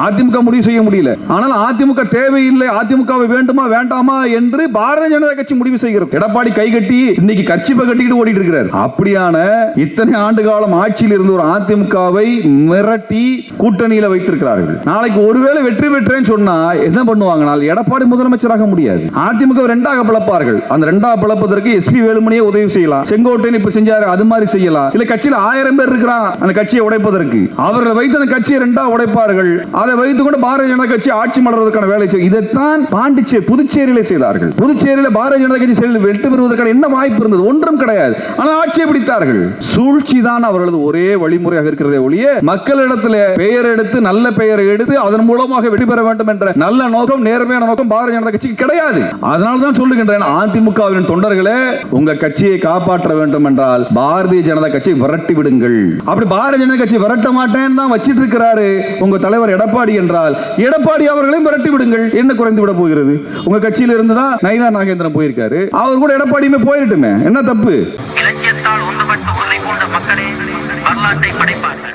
அதிமுக முடிவு செய்ய முடியல. ஆனால் அதிமுக தேவையில்லை அதிமுகவை வேண்டுமா வேண்டாமா என்று பாரதிய ஜனதா கட்சி முடிவு செய்கிறது. எடப்பாடி கை கட்டி இன்னைக்கு கட்சி கட்டிட்டு ஓடிட்டு இருக்கிறார் அப்படியான இத்தனை ஆண்டு காலம் ஆட்சியில் இருந்த ஒரு அதிமுகவை மிரட்டி கூட்டணியில வைத்திருக்கிறார்கள். நாளைக்கு ஒருவேளை வெற்றி பெற்றேன்னு சொன்னா என்ன பண்ணுவாங்கனால் எடப்பாடி முதலமைச்சராக முடியாது. அதிமுக ரெண்டாக பிளப்பார்கள். அந்த ரெண்டாக பிளப்பதற்கு எஸ்பி வேலுமணியே உதவி செய்யலாம். செங்கோட்டையன் இப்ப செஞ்சாரு அது மாதிரி செய்யலாம். இல்ல கட்சியில ஆயிரம் பேர் இருக்கிறான் அந்த கட்சியை உடைப்பதற்கு. அவர்களை வைத்து அந்த கட்சியை ரெண்டா உடைப்பார்கள். அதை வைத்துக் கொண்டு பாரதிய ஜனதா கட்சி ஆட்சி மலர்வதற்கான வேலை செய்யும் இதைத்தான் பாண்டிச்சேரி புதுச்சேரியில செய்தார்கள். புதுச்சேரியில பாரதிய ஜனதா கட்சி செயலில் வெற்றி பெறுவதற்கான என்ன வாய்ப்பு இருந்தது? ஒன்றும் கிடையாது. ஆனால் ஆட்சியை பிடித்தார்கள். சூழ்ச்சி தான் அவர்களது ஒரே வழிமுறையாக இருக்கிறதே ஒழிய மக்களிடத்தில் பெயர் எடுத்து நல்ல பெயரை எடுத்து அதன் மூலமாக வெற்றி பெற வேண்டும் என்ற நல்ல நோக்கம் நேர்மையான நோக்கம் பாரதிய ஜனதா கட்சிக்கு கிடையாது. அதனால தான் சொல்லுகின்றேன் அதிமுகவின் தொண்டர்களே உங்க கட்சியை காப்பாற்ற வேண்டும் என்றால் பாரதிய ஜனதா கட்சியை விரட்டி விடுங்கள். அப்படி பாரதிய ஜனதா கட்சி விரட்ட மாட்டேன்னு தான் வச்சிட்டு இருக்கிறாரு. உங்க தலைவர் எடப்பாடி எடப்பாடி என்றால் எடப்பாடி அவர்களையும் விரட்டி விடுங்கள். என்ன குறைந்து விட போகிறது? உங்க கட்சியில இருந்து தான் நயனா நாகேந்திரன் போயிருக்காரு. அவர் கூட எடப்பாடியுமே போயிருட்டுமே. என்ன தப்பு? இலக்கியத்தால் ஒன்றுபட்டு உன்னை போன்ற மக்களே வரலாற்றை படைப்பார்கள்.